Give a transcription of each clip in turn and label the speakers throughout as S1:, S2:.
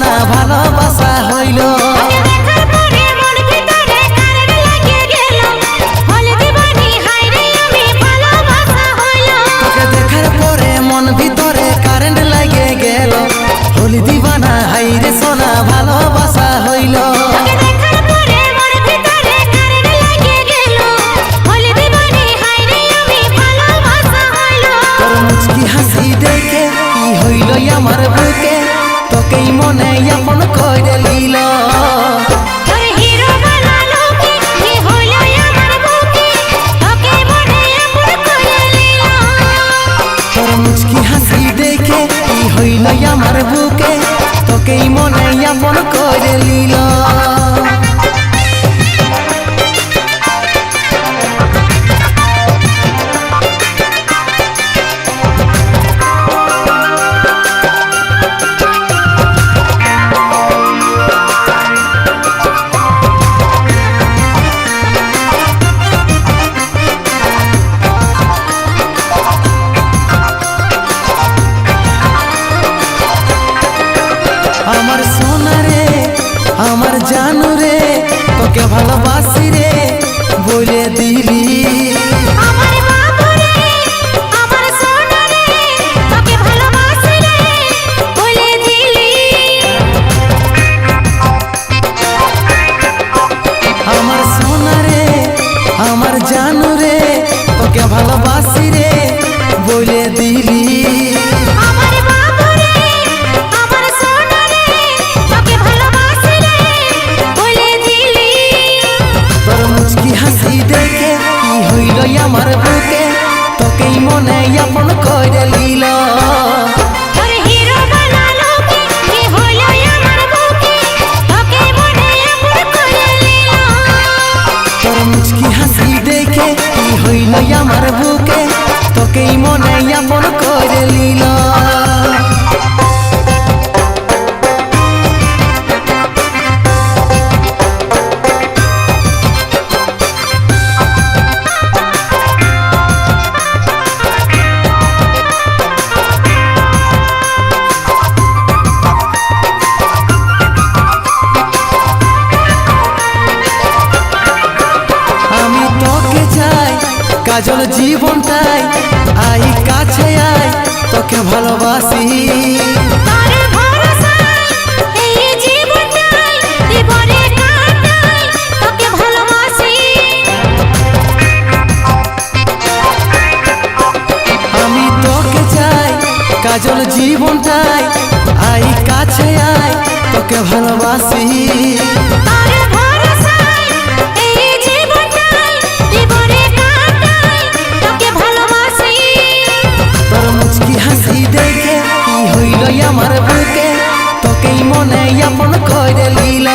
S1: না ভালোবাসা হইল।
S2: ভালোবাসি
S1: বলে দিলি
S2: আমার
S1: বুকে? তোকেই মনে আপন করে লিল।
S2: আমার বুকে?
S1: তোকেই মনে আপন করে লিল। কাজল জীবনটাই আই কাছে আয় তোকে ভালোবাসি। আমি তোকে চাই কাজল জীবনটাই আই কাছে আয় তোকে ভালোবাসি। করে
S2: নিল।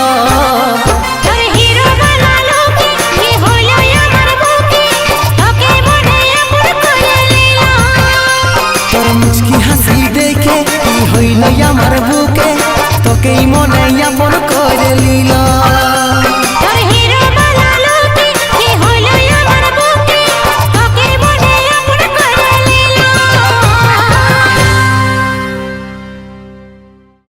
S1: তোর মুচকি হাসি দেখে হইল আমার বুকে? তোকেই মনে আপন করে নিল।